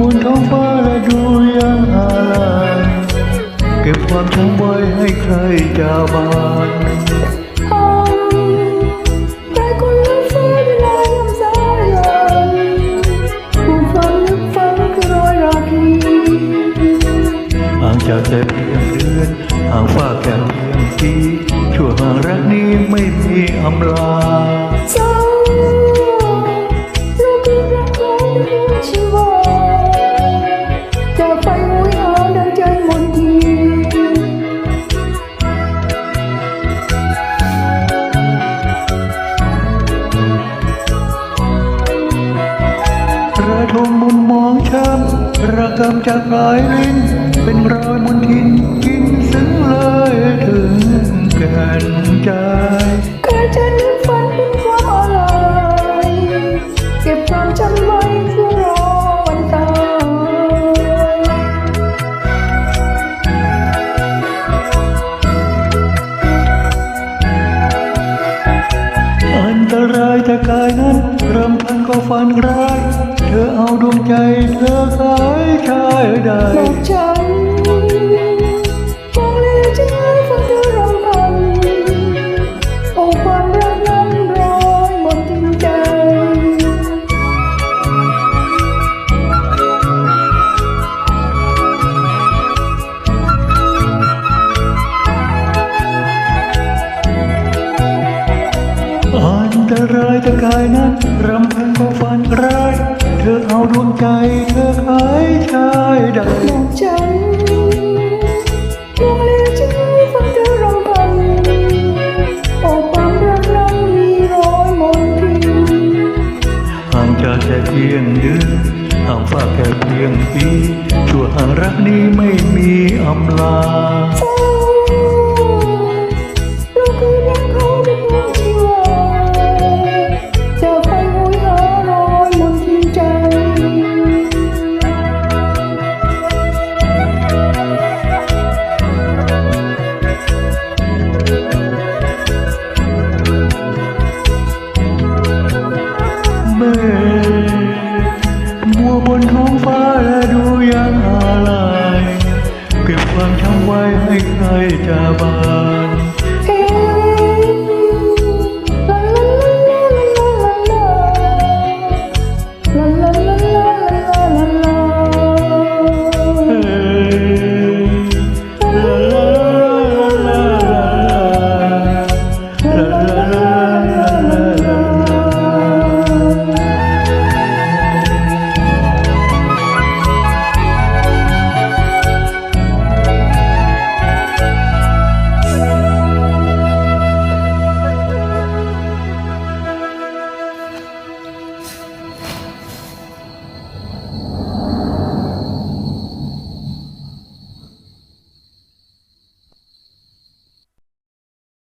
บนท้องฟ้าและดูยังอาลาเก็บความช้ำไว้ให้ใครจะบานจากแต่เพียงเดือนห่างฟ้าแค่เพียงปีชั่วห่างรักนี้ไม่มีอำลาเจ้าลูกรักของเธอชีวา ระทงมุนมองช้ำระกำจากปลายลิ้น เป็นรอยมนทินกินซึ้งเลยถึงกันใจกระจะนึกฝันเป็นความอะไรเก็บความจำไว้ ตรายแต่กายนั้นรำพันก็ฝันร้าย เธอเอาดวงใจเธอขายชายใดบอกฉันมองเลยจะให้ฟังเธอร้องพันโอ้ความรักนั้นร้อยหมดจริงใจอ ตรายแต่กายนั้นรำพันก็ฝันร้ายเธอเอาดวงใจเธอขายชายใดบอกฉันมองเลยจะให้ฟังเธอร้องพันโอ้ความรักนั้นมีร้อยหมดจริงห่างจากแค่เพียงเดือนห่างฝากแค่เพียงปีชั่วห่างรักนี้ไม่มีอำลา ทำไว้ให้ใครจะบาน